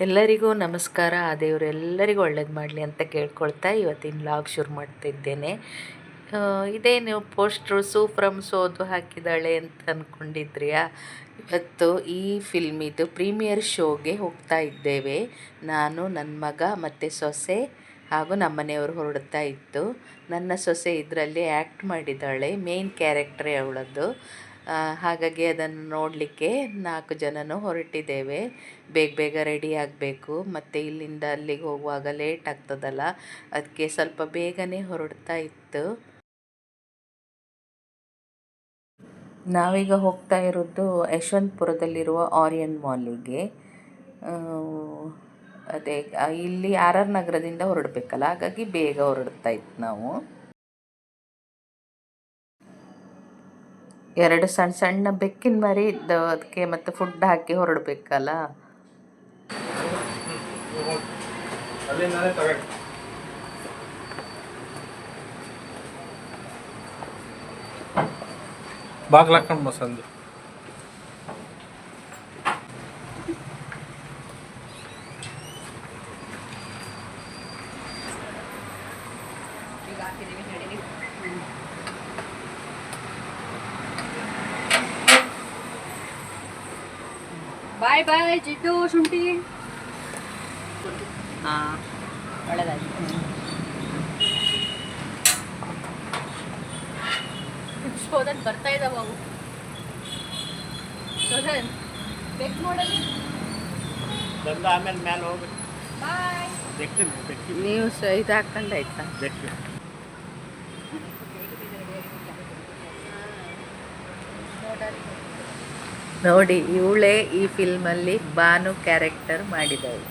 ಎಲ್ಲರಿಗೂ ನಮಸ್ಕಾರ. ಆ ದೇವರು ಎಲ್ಲರಿಗೂ ಒಳ್ಳೇದು ಮಾಡಲಿ ಅಂತ ಕೇಳ್ಕೊಳ್ತಾ ಇವತ್ತಿನ ಲಾಗ್ ಶುರು ಮಾಡ್ತಿದ್ದೇನೆ. ಇದೇನು ಪೋಸ್ಟ್ರು ಸೂಫ್ರಮ್ ಸೋದು ಹಾಕಿದ್ದಾಳೆ ಅಂತ ಅಂದ್ಕೊಂಡಿದ್ರಿಯಾ ಇವತ್ತು ಈ ಫಿಲ್ಮಿದು ಪ್ರೀಮಿಯರ್ ಶೋಗೆ ಹೋಗ್ತಾ ಇದ್ದೇವೆ. ನಾನು ನನ್ನ ಮಗ ಮತ್ತು ಸೊಸೆ ಹಾಗೂ ನಮ್ಮನೆಯವರು ಹೊರಡ್ತಾ ಇತ್ತು. ನನ್ನ ಸೊಸೆ ಇದರಲ್ಲಿ ಆ್ಯಕ್ಟ್ ಮಾಡಿದ್ದಾಳೆ ಮೇನ್ ಕ್ಯಾರೆಕ್ಟ್ರೇ ಅವಳದ್ದು. ಹಾಗಾಗಿ ಅದನ್ನು ನೋಡಲಿಕ್ಕೆ ನಾಲ್ಕು ಜನನೂ ಹೊರಟಿದ್ದೇವೆ. ಬೇಗ ಬೇಗ ರೆಡಿ ಆಗಬೇಕು. ಮತ್ತು ಇಲ್ಲಿಂದ ಅಲ್ಲಿಗೆ ಹೋಗುವಾಗ ಲೇಟ್ ಆಗ್ತದಲ್ಲ? ಅದಕ್ಕೆ ಸ್ವಲ್ಪ ಬೇಗನೆ ಹೊರಡ್ತಾ ಇತ್ತು. ನಾವೀಗ ಹೋಗ್ತಾ ಇರೋದು ಯಶವಂತಪುರದಲ್ಲಿರುವ ಆರಿಯನ್ ಮಾಲಿಗೆ. ಅದೇ ಇಲ್ಲಿ ಆರ್ ಆರ್ ನಗರದಿಂದ ಹೊರಡಬೇಕಲ್ಲ? ಹಾಗಾಗಿ ಬೇಗ ಹೊರಡ್ತಾ ಇತ್ತು ನಾವು. ಎರಡು ಸಣ್ಣ ಸಣ್ಣ ಬೆಕ್ಕಿನ ಮರಿ ಇದ್ದು ಅದಕ್ಕೆ ಮತ್ತೆ ಫುಡ್ ಹಾಕಿ ಹೊರಡಬೇಕಲ್ಲ. ಬಾಗ್ಲಾಕೊಂಡು ತಗೊಂಡು ಬಾಗ್ಲು ಹಾಕೊಂಡು ಮಸಂದು ಬಾಯ್ ಬಾಯ್ ಜಿಡ್ಡು ಶುಂಠಿ ಹಾಂ ಒಳ್ಳೆದಾಗಿ ಹೋದನ್ ಬರ್ತಾ ಇದ್ದಾವ ಅವು ಸೋದನ್ ಬೆಕ್ ನೋಡಲಿ ಬಂದ ಆಮೇಲೆ ಮೇಲೆ ಹೋಗಿ ಬಾಯ್ ಬೆಕ್ಕಿನ ಬೆಕ್ಕಿ ನೀವು ಸ ಇದು ಹಾಕೊಂಡಾಯ್ತಾ ಬೆಕ್ಕಿ ನೋಡಿ ಇವಳೇ ಈ ಫಿಲ್ಮಲ್ಲಿ ಬಾನು ಕ್ಯಾರೆಕ್ಟರ್ ಮಾಡಿದಳು.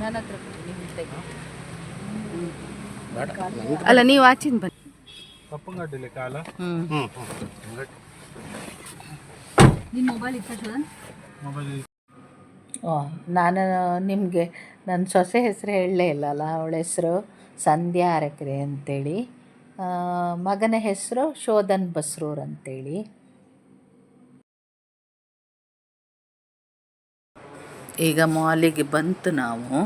ನನ್ನ ಹತ್ರ ಅಲ್ಲ ನೀವು ಆಚಿನ ಬನ್ನಿ. ಕಪ್ಪಂಗಡ್ಡಿಲಿ ಕಾಲ? ನಿನ್ನ ಮೊಬೈಲ್ ಇತ್ತ ಮೊಬೈಲ್ ಓ ನಾನು ನಿಮಗೆ ನನ್ನ ಸೊಸೆ ಹೆಸರು ಹೇಳಲೇ ಇಲ್ಲಲ್ಲ ಅವಳ ಹೆಸರು ಸಂಧ್ಯಾ ಅರಕ್ರೆ ಅಂತೇಳಿ. ಮಗನ ಹೆಸರು ಶೋಧನ್ ಬಸ್ರೂರ್ ಅಂತೇಳಿ. ಈಗ ಮಾಲಿಗೆ ಬಂತು ನಾವು.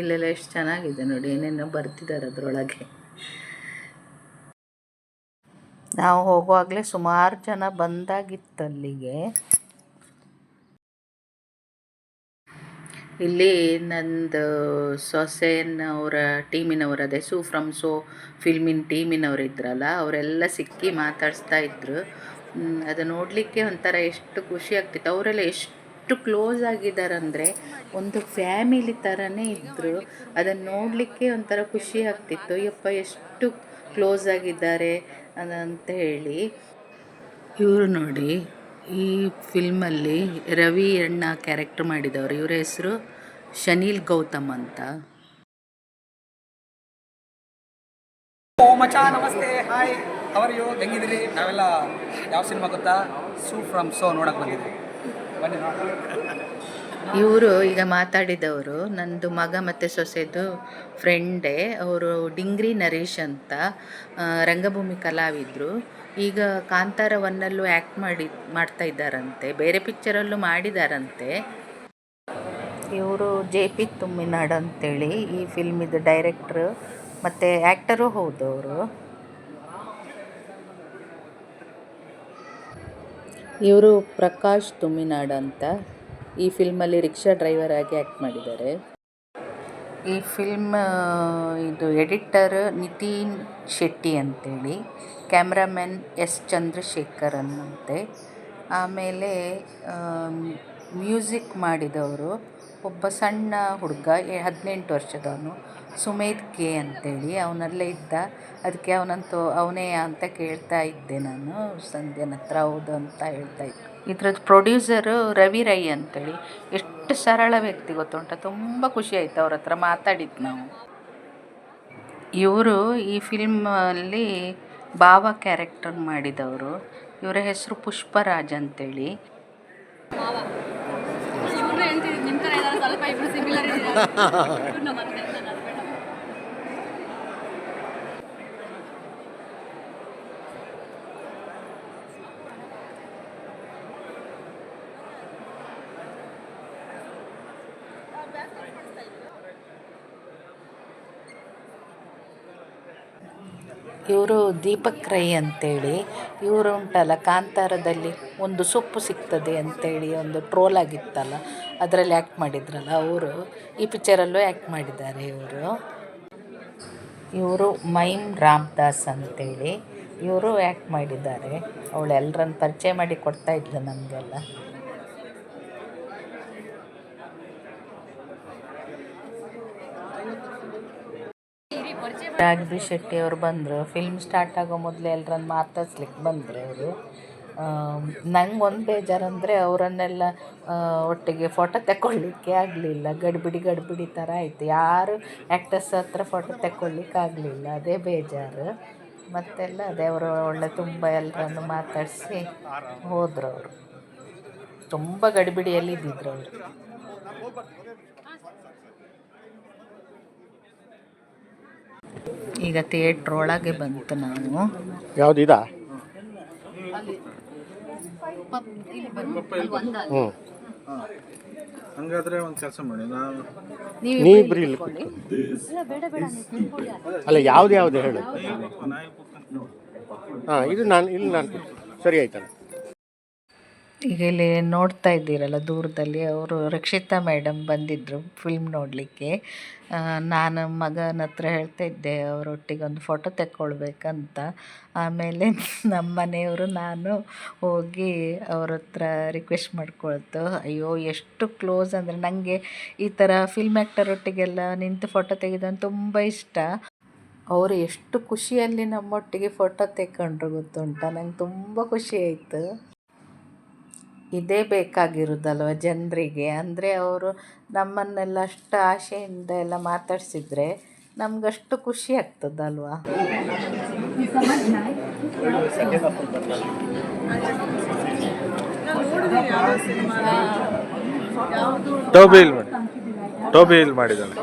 ಇಲ್ಲೆಲ್ಲ ಎಷ್ಟು ಚೆನ್ನಾಗಿದೆ ನೋಡಿ ಏನೇನೋ ಬರ್ತಿದ್ದಾರೆ ಅದರೊಳಗೆ. ನಾವು ಹೋಗುವಾಗಲೇ ಸುಮಾರು ಜನ ಬಂದಾಗಿತ್ತಲ್ಲಿಗೆ. ಇಲ್ಲಿ ನಂದು ಅವರ ಟೀಮಿನವರು ಅದೇ ಸೂ ಫ್ರಮ್ ಸೋ ಫಿಲ್ಮಿನ ಟೀಮಿನವರು ಇದ್ರಲ್ಲ ಅವರೆಲ್ಲ ಸಿಕ್ಕಿ ಮಾತಾಡಿಸ್ತಾ ಹ್ಮ್, ಅದು ನೋಡಲಿಕ್ಕೆ ಒಂಥರ ಎಷ್ಟು ಖುಷಿ ಆಗ್ತಿತ್ತು. ಅವರೆಲ್ಲ ಎಷ್ಟು ಕ್ಲೋಸ್ ಆಗಿದ್ದಾರಂದರೆ ಒಂದು ಫ್ಯಾಮಿಲಿ ಥರನೇ ಇದ್ದರು ಅದನ್ನು ನೋಡಲಿಕ್ಕೆ ಒಂಥರ ಖುಷಿ ಆಗ್ತಿತ್ತು. ಯಪ್ಪ, ಎಷ್ಟು ಕ್ಲೋಸ್ ಆಗಿದ್ದಾರೆ ಅಂತ ಹೇಳಿ. ಇವರು ನೋಡಿ, ಈ ಫಿಲ್ಮಲ್ಲಿ ರವಿ ಅಣ್ಣ ಕ್ಯಾರೆಕ್ಟರ್ ಮಾಡಿದವರು. ಇವರ ಹೆಸರು ಶನೀಲ್ ಗೌತಮ್ ಅಂತ. ಮಚಾ ನಮಸ್ತೆ. ಹಾಯ್ ಅವರು ಹೆಂಗಿದ್ರಿ ನಾವೆಲ್ಲ ಯಾವ ಸಿನಿಮಾ ಗೊತ್ತಾ? ಸೂ ಫ್ರಮ್ ಸೋ ನೋಡಕ್ ನೋಡೋಣ ಇವರು ಈಗ ಮಾತಾಡಿದವರು, ನಂದು ಮಗ ಮತ್ತು ಸೊಸೆದು ಫ್ರೆಂಡೇ ಅವರು ಡಿಂಗ್ರಿ ನರೇಶ್ ಅಂತ ರಂಗಭೂಮಿ ಕಲಾವಿದರು. ಈಗ ಕಾಂತಾರ ಒನ್ನಲ್ಲೂ ಆ್ಯಕ್ಟ್ ಮಾಡಿ, ಮಾಡ್ತಾ ಇದ್ದಾರಂತೆ, ಬೇರೆ ಪಿಕ್ಚರಲ್ಲೂ ಮಾಡಿದಾರಂತೆ. ಇವರು ಜೆ ಪಿ ತುಮ್ಮಿನಾಡ್ ಅಂತೇಳಿ ಈ ಫಿಲ್ಮಿದು ಡೈರೆಕ್ಟ್ರು ಮತ್ತು ಆ್ಯಕ್ಟರು ಹೌದು ಅವರು. ಇವರು ಪ್ರಕಾಶ್ ತುಮಿನಾಡ್ ಅಂತ ಈ ಫಿಲ್ಮಲ್ಲಿ ರಿಕ್ಷಾ ಡ್ರೈವರ್ ಆಗಿ ಆ್ಯಕ್ಟ್ ಮಾಡಿದ್ದಾರೆ. ಈ ಫಿಲ್ಮ್ ಇದು ಎಡಿಟರ್ ನಿತಿನ್ ಶೆಟ್ಟಿ ಅಂತೇಳಿ ಕ್ಯಾಮ್ರಾಮ್ಯಾನ್ ಎಸ್ ಚಂದ್ರಶೇಖರ್ ಅನ್ನಂತೆ ಆಮೇಲೆ ಮ್ಯೂಸಿಕ್ ಮಾಡಿದವರು ಒಬ್ಬ ಸಣ್ಣ ಹುಡುಗ ಹದಿನೆಂಟು ವರ್ಷದವನು ಸುಮೇಧ್ ಕೆ ಅಂತೇಳಿ. ಅವನಲ್ಲೇ ಇದ್ದ. ಅದಕ್ಕೆ ಅವನಂತೂ ಅವನೇ ಅಂತ ಕೇಳ್ತಾ ಇದ್ದೆ ನಾನು. ಸಂಧ್ಯನ ಹತ್ರ ಹೌದು ಅಂತ ಹೇಳ್ತಾ ಇದ್ದೆ. ಇದ್ರದ್ದು ಪ್ರೊಡ್ಯೂಸರು ರವಿ ರೈ ಅಂತೇಳಿ. ಎಷ್ಟು ಸರಳ ವ್ಯಕ್ತಿ ಗೊತ್ತುಂಟ? ತುಂಬ ಖುಷಿ ಆಯ್ತು ಅವ್ರ ಹತ್ರ ಮಾತಾಡಿದ್ದು ನಾವು. ಇವರು ಈ ಫಿಲ್ಮಲ್ಲಿ ಭಾವ ಕ್ಯಾರೆಕ್ಟರ್ ಮಾಡಿದವರು. ಇವರ ಹೆಸರು ಪುಷ್ಪರಾಜ್ ಅಂತೇಳಿ ಮಾವ ಇವ್ರು ಹೇಳ್ತಿದ್ರು ನಿಮ್ಮ ಥರ ಏನಾದ್ರು ಸ್ವಲ್ಪ ಇವರು ದೀಪಕ್ ರೈ ಅಂತೇಳಿ. ಇವರು ಉಂಟಲ್ಲ ಕಾಂತಾರದಲ್ಲಿ ಒಂದು ಸೊಪ್ಪು ಸಿಗ್ತದೆ ಅಂತೇಳಿ ಒಂದು ಟ್ರೋಲ್ ಆಗಿತ್ತಲ್ಲ ಅದರಲ್ಲಿ ಆ್ಯಕ್ಟ್ ಮಾಡಿದ್ರಲ್ಲ ಅವರು, ಈ ಪಿಕ್ಚರಲ್ಲೂ ಆ್ಯಕ್ಟ್ ಮಾಡಿದ್ದಾರೆ ಇವರು. ಇವರು ಮೈಮ್ ರಾಮದಾಸ್ ಅಂತೇಳಿ, ಇವರು ಆ್ಯಕ್ಟ್ ಮಾಡಿದ್ದಾರೆ. ಅವಳು ಎಲ್ಲರನ್ನು ಪರಿಚಯ ಮಾಡಿ ಕೊಡ್ತಾ ಇದ್ಲು ನಮಗೆಲ್ಲ. ರಾಘವಿ ಶೆಟ್ಟಿ ಅವರು ಬಂದರು. ಫಿಲ್ಮ್ ಸ್ಟಾರ್ಟ್ ಆಗೋ ಮೊದಲು ಎಲ್ಲರನ್ನು ಮಾತಾಡ್ಸ್ಲಿಕ್ಕೆ ಬಂದರು ಅವರು. ನಂಗೆ ಒಂದು ಬೇಜಾರಂದರೆ ಅವರನ್ನೆಲ್ಲ ಒಟ್ಟಿಗೆ ಫೋಟೋ ತಗೊಳ್ಳಿಕ್ಕೆ ಆಗಲಿಲ್ಲ. ಗಡಿಬಿಡಿ ಗಡಿಬಿಡಿ ಥರ ಆಯಿತು. ಯಾರು ಆ್ಯಕ್ಟರ್ಸ್ ಹತ್ರ ಫೋಟೋ ತಗೊಳ್ಳಿಕ್ಕೆ ಆಗಲಿಲ್ಲ. ಅದೇ ಬೇಜಾರು. ಮತ್ತೆಲ್ಲ ಅದೇ, ಅವರು ಒಳ್ಳೆ ತುಂಬ ಎಲ್ಲರನ್ನು ಮಾತಾಡಿಸಿ ಹೋದರು ಅವರು. ತುಂಬ ಗಡಿಬಿಡಿಯಲ್ಲಿ ಇದ್ದಿದ್ರು ಅವರು. ಈಗ ಥಿಯೇಟ್ರ್ ಒಳಗೆ ಬಂತು ನಾನು. ಯಾವ್ದು ಇದಾ? ಹ್ಞೂ ಹಂಗಾದ್ರೆ ಒಂದು ಕೆಲಸ ಮಾಡಿ ನಾವು ನೀವಿಬ್ರು ಇಲ್ಲಿ ಅಲ್ಲ ಯಾವ್ದು ಯಾವ್ದು ಹೇಳು. ಹಾಂ ಇದು ನಾನು ಇಲ್ಲಿ ನಾನು ಸರಿ ಆಯ್ತಲ್ಲ. ಈಗ ಇಲ್ಲಿ ನೋಡ್ತಾ ಇದ್ದೀರಲ್ಲ ದೂರದಲ್ಲಿ ಅವರು ರಕ್ಷಿತಾ ಮೇಡಮ್ ಬಂದಿದ್ದರು ಫಿಲ್ಮ್ ನೋಡಲಿಕ್ಕೆ. ನಾನು ಮಗನ ಹತ್ರ ಹೇಳ್ತಾ ಇದ್ದೆ, ಅವರೊಟ್ಟಿಗೆ ಒಂದು ಫೋಟೋ ತೆಕ್ಕೊಳ್ಬೇಕಂತ. ಆಮೇಲೆ ನಮ್ಮ ಮನೆಯವರು ನಾನು ಹೋಗಿ ಅವ್ರ ಹತ್ರ ರಿಕ್ವೆಸ್ಟ್ ಮಾಡ್ಕೊಳ್ತು, ಅಯ್ಯೋ, ಎಷ್ಟು ಕ್ಲೋಸ್ ಅಂದರೆ ನನಗೆ ಈ ಥರ ಫಿಲ್ಮ್ ಆ್ಯಕ್ಟರ್ ಒಟ್ಟಿಗೆಲ್ಲ ನಿಂತು ಫೋಟೋ ತೆಗೆದಂತ ತುಂಬ ಇಷ್ಟ. ಅವರು ಎಷ್ಟು ಖುಷಿಯಲ್ಲಿ ನಮ್ಮೊಟ್ಟಿಗೆ ಫೋಟೋ ತೆಕ್ಕೊಂಡ್ರು ಗೊತ್ತುಂಟ? ನಂಗೆ ತುಂಬ ಖುಷಿ ಆಯಿತು. ಇದೇ ಬೇಕಾಗಿರೋದಲ್ವ ಜನರಿಗೆ? ಅಂದರೆ ಅವರು ನಮ್ಮನ್ನೆಲ್ಲ ಅಷ್ಟು ಆಸೆಯಿಂದ ಎಲ್ಲ ಮಾತಾಡಿಸಿದ್ರೆ ನಮಗಷ್ಟು ಖುಷಿ ಆಗ್ತದಲ್ವಾ? ಟೋಬಿ ಇಲ್ಲಿ ಮಾಡಿ. ಟೋಬಿ ಇಲ್ಲಿ ಮಾಡಿದ್ದಾನೆ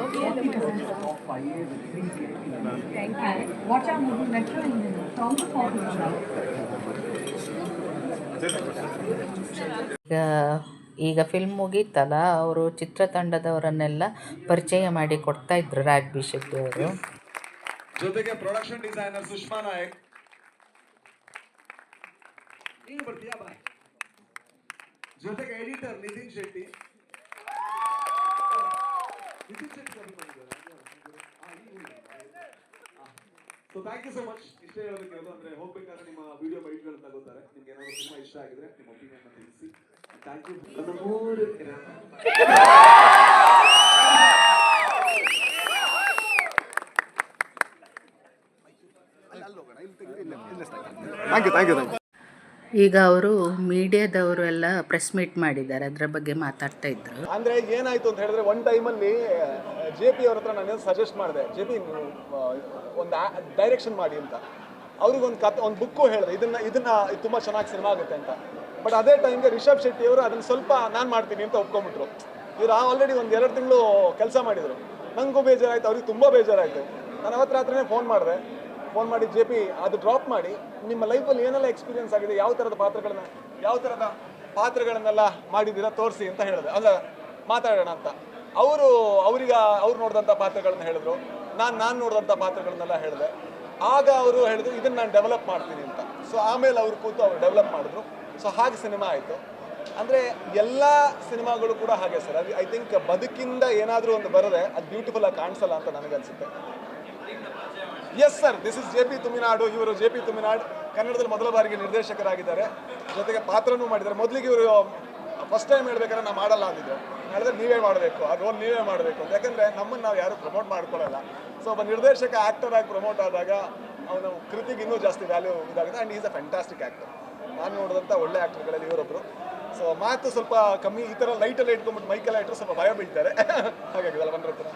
ಈಗ ಈಗ ಫಿಲ್ಮ್ ಮುಗೀತಲ್ಲ, ಅವರು ಚಿತ್ರತಂಡದವರನ್ನೆಲ್ಲ ಪರಿಚಯ ಮಾಡಿ ಕೊಡ್ತಾ ಇದ್ರು ರಾಜ್ ಶೆಟ್ಟಿ ಅವರು. ಜೊತೆಗೆ ಪ್ರೊಡಕ್ಷನ್ ಡಿಸೈನರ್ ಸುಷ್ಮಾ ನಾಯಕ್. ಜೊತೆಗೆ ಎಡಿಟರ್ ನಿತಿನ್ ಶೆಟ್ಟಿ. ನಿತಿನ್ ಶೆಟ್ಟಿ ಕರ್ಕೊಂಡು ಬಂದಿದ್ದಾರೆ. ಆ, ಈ ಊರಿಗೆ. ಆ. So thank you so much ಇಷ್ಟೇ ಹೇಳೋದಕ್ಕೆ ಅದು ಅಂದ್ರೆ ಹೋಗ್ಬೇಕಾದ್ರೆ ನಿಮ್ಮ ವಿಡಿಯೋ ಬೈಟ್ಗಳನ್ನ ತಗೋತಾರೆ. ನಿಮ್ಗೆ ಏನಾದ್ರು ಸಿನಿಮಾ ಇಷ್ಟ ಆಗಿದ್ರೆ ನಿಮ್ಮ ಒಪಿನಿಯನ್ ತಿಳಿಸಿ. ಥ್ಯಾಂಕ್ ಯು ನನ್ನ ಮೂರು thank you thank you thank you ಈಗ ಅವರು ಮೀಡಿಯಾದವರು ಎಲ್ಲ ಪ್ರೆಸ್ ಮೀಟ್ ಮಾಡಿದ್ದಾರೆ. ಅದರ ಬಗ್ಗೆ ಮಾತಾಡ್ತಾ ಇದ್ರು. ಅಂದ್ರೆ ಏನಾಯ್ತು ಅಂತ ಹೇಳಿದ್ರೆ ಒನ್ ಟೈಮಲ್ಲಿ ಜೆ ಪಿ ಅವ್ರ ಹತ್ರ ನಾನು ಸಜೆಸ್ಟ್ ಮಾಡಿದೆ. ಜೆ ಪಿ ಒಂದು ಡೈರೆಕ್ಷನ್ ಮಾಡಿ ಅಂತ. ಅವ್ರಿಗೆ ಒಂದು ಕತೆ ಒಂದು ಬುಕ್ಕು ಹೇಳಿದೆ. ಇದನ್ನ ಇದನ್ನ ಇದು ತುಂಬಾ ಚೆನ್ನಾಗಿ ಸಿನಿಮಾ ಆಗುತ್ತೆ ಅಂತ. ಬಟ್ ಅದೇ ಟೈಮ್ಗೆ ರಿಷಬ್ ಶೆಟ್ಟಿ ಅವರು ಅದನ್ನ ಸ್ವಲ್ಪ ನಾನು ಮಾಡ್ತೀನಿ ಅಂತ ಒಪ್ಕೊಂಡ್ಬಿಟ್ರು. ಇವ್ರು ಆಲ್ರೆಡಿ ಒಂದು ಎರಡು ತಿಂಗಳು ಕೆಲಸ ಮಾಡಿದ್ರು. ನನಗೂ ಬೇಜಾರಾಯ್ತು, ಅವ್ರಿಗೆ ತುಂಬ ಬೇಜಾರಾಯಿತು. ನಾನು ಅವತ್ತು ರಾತ್ರಿನೇ ಫೋನ್ ಮಾಡಿದೆ. ಫೋನ್ ಮಾಡಿ ಜೆ ಪಿ, ಅದು ಡ್ರಾಪ್ ಮಾಡಿ, ನಿಮ್ಮ ಲೈಫಲ್ಲಿ ಏನೆಲ್ಲ ಎಕ್ಸ್ಪೀರಿಯನ್ಸ್ ಆಗಿದೆ, ಯಾವ ಥರದ ಪಾತ್ರಗಳನ್ನ, ಯಾವ ಥರದ ಪಾತ್ರಗಳನ್ನೆಲ್ಲ ಮಾಡಿದ್ದೀರಾ ತೋರಿಸಿ ಅಂತ ಹೇಳಿದೆ. ಅಲ್ಲ, ಮಾತಾಡೋಣ ಅಂತ. ಅವರು, ಅವ್ರಿಗೆ, ಅವ್ರು ನೋಡಿದಂಥ ಪಾತ್ರಗಳನ್ನ ಹೇಳಿದ್ರು. ನಾನು ನಾನು ನೋಡಿದಂಥ ಪಾತ್ರಗಳನ್ನೆಲ್ಲ ಹೇಳಿದೆ. ಆಗ ಅವರು ಹೇಳಿದ್ರು, ಇದನ್ನು ನಾನು ಡೆವಲಪ್ ಮಾಡ್ತೀನಿ ಅಂತ. ಸೊ ಆಮೇಲೆ ಅವ್ರು ಕೂತು ಅವ್ರು ಡೆವಲಪ್ ಮಾಡಿದ್ರು. ಸೊ ಹಾಗೆ ಸಿನಿಮಾ ಆಯಿತು. ಅಂದರೆ, ಎಲ್ಲ ಸಿನಿಮಾಗಳು ಕೂಡ ಹಾಗೆ ಸರ್. ಅದು ಐ ಥಿಂಕ್ ಬದುಕಿಂದ ಏನಾದರೂ ಒಂದು ಬರದೆ, ಅದು ಬ್ಯೂಟಿಫುಲ್ ಆಗಿ ಕಾಣಿಸಲ್ಲ ಅಂತ ನನಗನ್ಸುತ್ತೆ. Yes sir this is J P Thuminadu ಇವರು ಜೆ ಪಿ ತುಮಿನಾಡ್ ಕನ್ನಡದಲ್ಲಿ ಮೊದಲ ಬಾರಿಗೆ ನಿರ್ದೇಶಕರಾಗಿದ್ದಾರೆ. ಜೊತೆಗೆ ಪಾತ್ರನೂ ಮಾಡಿದ್ದಾರೆ. ಮೊದಲಿಗೆ ಇವರು ಫಸ್ಟ್ ಟೈಮ್ ಹೇಳ್ಬೇಕಾದ್ರೆ ನಾವು ಮಾಡಲ್ಲ ಅಂದಿದ್ದು ಹೇಳಿದ್ರೆ ನೀವೇ ಮಾಡಬೇಕು. ಆ ರೋಲ್ ನೀವೇ ಮಾಡಬೇಕು ಅಂತ. ಯಾಕಂದರೆ ನಮ್ಮನ್ನು ನಾವು ಯಾರು ಪ್ರಮೋಟ್ ಮಾಡ್ಕೊಳ್ಳಲ್ಲ. ಸೊ ಒಬ್ಬ ನಿರ್ದೇಶಕ ಆ್ಯಕ್ಟರ್ ಆಗಿ ಪ್ರಮೋಟ್ ಆದಾಗ ಅವನ ಕೃತಿಗೆ ಇನ್ನೂ ಜಾಸ್ತಿ ವ್ಯಾಲ್ಯೂ ಇದಾಗುತ್ತೆ. And is a fantastic actor ನಾನು ನೋಡಿದಂಥ ಒಳ್ಳೆ ಆ್ಯಕ್ಟರ್ಗಳಲ್ಲಿ ಇವರೊಬ್ಬರು ಸೊ ಮಾತು ಸ್ವಲ್ಪ ಕಮ್ಮಿ, ಈ ಥರ ಲೈಟೆಲ್ಲ ಇಟ್ಕೊಂಡ್ಬಿಟ್ಟು ಮೈಕೆಲ್ಲ ಇಟ್ಟರೆ ಸ್ವಲ್ಪ ಭಯ ಬೀಳ್ತಾರೆ. ಹಾಗಾಗಿ ಅಲ್ಲ ಹತ್ರ.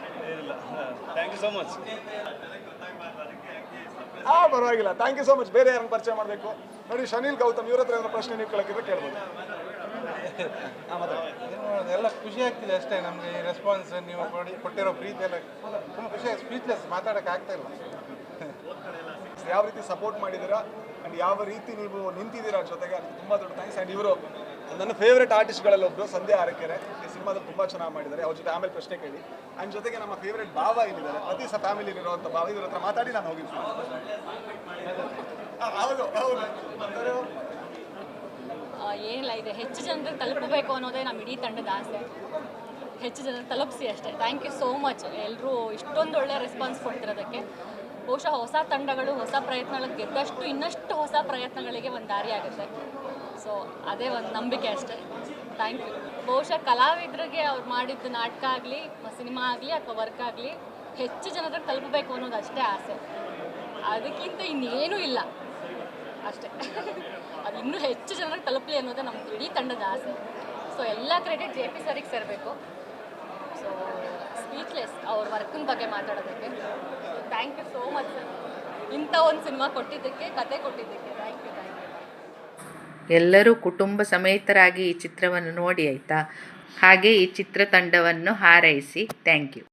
ಥ್ಯಾಂಕ್ ಯು ಸೋ ಮಚ್ ಆ ಪರವಾಗಿಲ್ಲ. ಥ್ಯಾಂಕ್ ಯು ಸೋ ಮಚ್ ಬೇರೆ ಯಾರನ್ನು ಪರಿಚಯ ಮಾಡಬೇಕು? ನೋಡಿ ಶನಿಲ್ ಗೌತಮ್ ಇವ್ರ ಹತ್ರ ಏನಾದ್ರು ಪ್ರಶ್ನೆ ನೀವು ಕೇಳಕ್ಕಿದ್ರೆ ಕೇಳ್ಬೋದು. ಹಾಂ ಎಲ್ಲ ಖುಷಿ ಆಗ್ತಿದೆ ಅಷ್ಟೇ ನಮಗೆ ಈ ರೆಸ್ಪಾನ್ಸ್ ನೀವು ಕೊಡಿ ಕೊಟ್ಟಿರೋ ಪ್ರೀತಿ ಎಲ್ಲ ತುಂಬ ಖುಷಿ ಸ್ಪೀಚ್ಲೆಸ್ ಮಾತಾಡೋಕೆ ಆಗ್ತಾ ಇಲ್ಲ. ಯಾವ ರೀತಿ ಸಪೋರ್ಟ್ ಮಾಡಿದ್ದೀರಾ? ಆ್ಯಂಡ್ ಯಾವ ರೀತಿ ನೀವು ನಿಂತಿದ್ದೀರಾ ಜೊತೆಗೆ ಅದಕ್ಕೆ ತುಂಬ ದೊಡ್ಡ ಥ್ಯಾಂಕ್ಸ್ ಆ್ಯಂಡ್ ಇವರು ನನ್ನ ಫೇವ್ರೆಟ್ ಆರ್ಟಿಸ್ಟ್ಗಳಲ್ಲಿ ಒಬ್ಬರು ಸಂಧ್ಯಾ ಆರಕೆರೆ ಈ ಸಿನಿಮಾದಲ್ಲಿ ತುಂಬ ಚೆನ್ನಾಗಿ ಮಾಡಿದ್ದಾರೆ. ಅವ್ರ ಜೊತೆ ಆಮೇಲೆ ಪ್ರಶ್ನೆ ಕೇಳಿ. ಆ್ಯಂಡ್ ಜೊತೆಗೆ ನಮ್ಮ ಫೇವ್ರೆಟ್ ಭಾವ ಇಲ್ಲಿದ್ದಾರೆ. ಪ್ರತಿ ಸಹ ಫ್ಯಾಮಿಲಿ ಇರುವಂಥ ಭಾವ. ಇವ್ರ ಹತ್ರ ಮಾತಾಡಿ ನಾನು ಹೋಗಿ ಹೌದು ಹೌದು. ಏನಿಲ್ಲ, ಇದೆ ಹೆಚ್ಚು ಜನರಿಗೆ ತಲುಪಬೇಕು ಅನ್ನೋದೇ ನಮ್ಮ ಇಡೀ ತಂಡದ ಆಸೆ. ಹೆಚ್ಚು ಜನ ತಲುಪಿಸಿ ಅಷ್ಟೇ. ಥ್ಯಾಂಕ್ ಯು ಸೋ ಮಚ್ ಎಲ್ಲರೂ ಇಷ್ಟೊಂದು ಒಳ್ಳೆ ರೆಸ್ಪಾನ್ಸ್ ಕೊಡ್ತಿರೋದಕ್ಕೆ. ಬಹುಶಃ ಹೊಸ ತಂಡಗಳು, ಹೊಸ ಪ್ರಯತ್ನಗಳು ಗೆದ್ದಷ್ಟು ಇನ್ನಷ್ಟು ಹೊಸ ಪ್ರಯತ್ನಗಳಿಗೆ ಒಂದು ದಾರಿ ಆಗುತ್ತೆ ಸೊ ಅದೇ ಒಂದು ನಂಬಿಕೆ ಅಷ್ಟೇ. ಥ್ಯಾಂಕ್ ಯು ಬಹುಶಃ ಕಲಾವಿದರಿಗೆ ಅವ್ರು ಮಾಡಿದ್ದು ನಾಟಕ ಆಗಲಿ ಸಿನಿಮಾ ಆಗಲಿ ಅಥವಾ ವರ್ಕ್ ಆಗಲಿ ಹೆಚ್ಚು ಜನರಿಗೆ ತಲುಪಬೇಕು ಅನ್ನೋದು ಅಷ್ಟೇ ಆಸೆ. ಅದಕ್ಕಿಂತ ಇನ್ನೇನೂ ಇಲ್ಲ. ಅಷ್ಟೇ. ಅದು ಇನ್ನೂ ಹೆಚ್ಚು ಜನರಿಗೆ ತಲುಪಲಿ ಅನ್ನೋದೇ ನಮ್ಮ ಇಡೀ ತಂಡದ ಆಸೆ. ಸೊ ಎಲ್ಲ ಕ್ರೆಡಿಟ್ ಜೆ ಪಿ ಸರಿಗೆ ಸೇರಬೇಕು. ಸೊ ಸ್ಪೀಚ್ಲೆಸ್ ಅವ್ರ ವರ್ಕಿನ ಬಗ್ಗೆ ಮಾತಾಡೋದಕ್ಕೆ. ಥ್ಯಾಂಕ್ ಯು ಸೋ ಮಚ್ ಇಂಥ ಒಂದು ಸಿನಿಮಾ ಕೊಟ್ಟಿದ್ದಕ್ಕೆ, ಕತೆ ಕೊಟ್ಟಿದ್ದಕ್ಕೆ ಥ್ಯಾಂಕ್ ಯು. ಎಲ್ಲರೂ ಕುಟುಂಬ ಸಮೇತರಾಗಿ ಈ ಚಿತ್ರವನ್ನು ನೋಡಿ ಆಯಿತಾ? ಹಾಗೆ ಈ ಚಿತ್ರತಂಡವನ್ನು ಹಾರೈಸಿ. Thank you.